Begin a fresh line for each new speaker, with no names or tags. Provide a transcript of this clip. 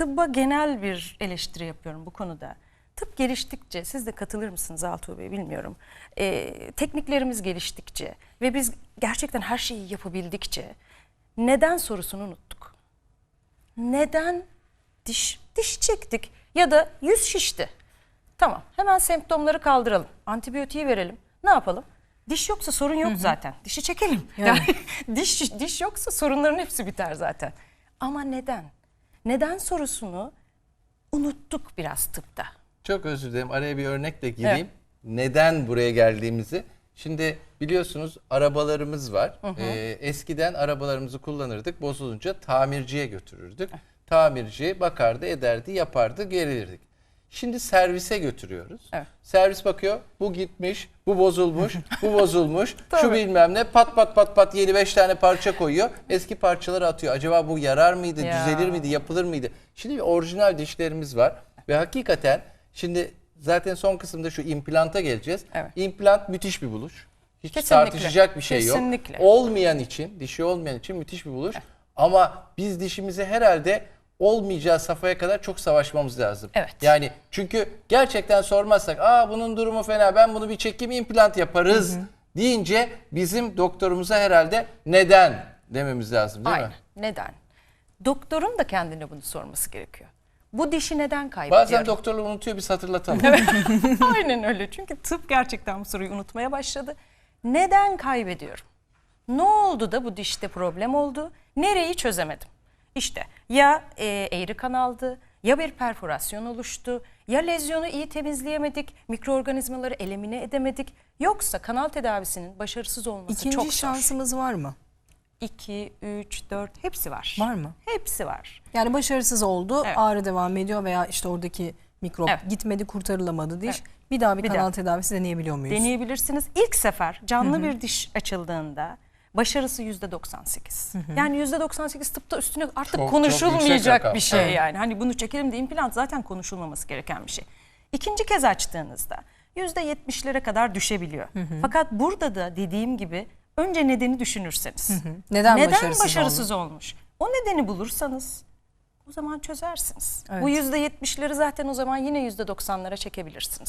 tıbba genel bir eleştiri yapıyorum bu konuda. Tıp geliştikçe, siz de katılır mısınız Altuğ Bey bilmiyorum. Ee, tekniklerimiz geliştikçe ve biz gerçekten her şeyi yapabildikçe neden sorusunu unuttuk. Neden diş diş çektik ya da yüz şişti? Tamam hemen semptomları kaldıralım. Antibiyotiği verelim. Ne yapalım? Diş yoksa sorun yok zaten. Dişi çekelim. Yani diş diş yoksa sorunların hepsi biter zaten. Ama neden? Neden sorusunu unuttuk biraz tıpta.
Çok özür dilerim. Araya bir örnekle gireyim. Neden buraya geldiğimizi. Şimdi biliyorsunuz arabalarımız var. Ee, eskiden arabalarımızı kullanırdık. Bozulunca tamirciye götürürdük. Tamirci bakardı, ederdi, yapardı, gelirdik. Şimdi servise götürüyoruz.
Evet.
Servis bakıyor. Bu gitmiş, bu bozulmuş, bu bozulmuş. şu bilmem ne pat pat pat pat yeni beş tane parça koyuyor. Eski parçaları atıyor. Acaba bu yarar mıydı,
Ya.
düzelir miydi, yapılır mıydı? Şimdi bir orijinal dişlerimiz var. Ve hakikaten şimdi zaten son kısımda şu implanta geleceğiz.
Evet.
İmplant müthiş bir buluş. Hiç
Kesinlikle.
tartışacak bir şey yok.
Kesinlikle.
Olmayan için, dişi olmayan için müthiş bir buluş. Ama biz dişimizi herhalde olmayacağı safhaya kadar çok savaşmamız lazım.
Evet.
Yani çünkü gerçekten sormazsak, "Aa bunun durumu fena. Ben bunu bir çekeyim implant yaparız." deyince bizim doktorumuza herhalde neden dememiz lazım değil
Aynen.
mi?
Neden? Doktorun da kendine bunu sorması gerekiyor. Bu dişi neden kaybediyorum?
Bazen doktorlar unutuyor biz hatırlatalım.
Aynen öyle. Çünkü tıp gerçekten bu soruyu unutmaya başladı. Neden kaybediyorum? Ne oldu da bu dişte problem oldu? Nereyi çözemedim? İşte ya e, eğri kanaldı, ya bir perforasyon oluştu, ya lezyonu iyi temizleyemedik, mikroorganizmaları elimine edemedik. Yoksa kanal tedavisinin başarısız olması
İkinci
çok zor.
şansımız var mı?
2, 3, 4 hepsi var.
Var mı?
Hepsi var.
Yani başarısız oldu,
Evet.
ağrı devam ediyor veya işte oradaki mikrop
Evet.
gitmedi, kurtarılamadı diş.
Evet.
Bir daha bir,
Bir
kanal
daha.
tedavisi deneyebiliyor muyuz?
Deneyebilirsiniz. İlk sefer canlı bir diş açıldığında başarısı yüzde 98. Yani yüzde 98 tıpta üstüne artık
Çok- çok
konuşulmayacak
rakam.
bir şey
Evet.
yani. Hani bunu çekelim de implant zaten konuşulmaması gereken bir şey. İkinci kez açtığınızda yüzde 70'lere kadar düşebiliyor. Fakat burada da dediğim gibi önce nedeni düşünürseniz.
Neden
Neden
başarısız
başarısız, olmuş? O nedeni bulursanız o zaman çözersiniz.
Evet.
Bu yüzde 70'leri zaten o zaman yine yüzde 90'lara çekebilirsiniz.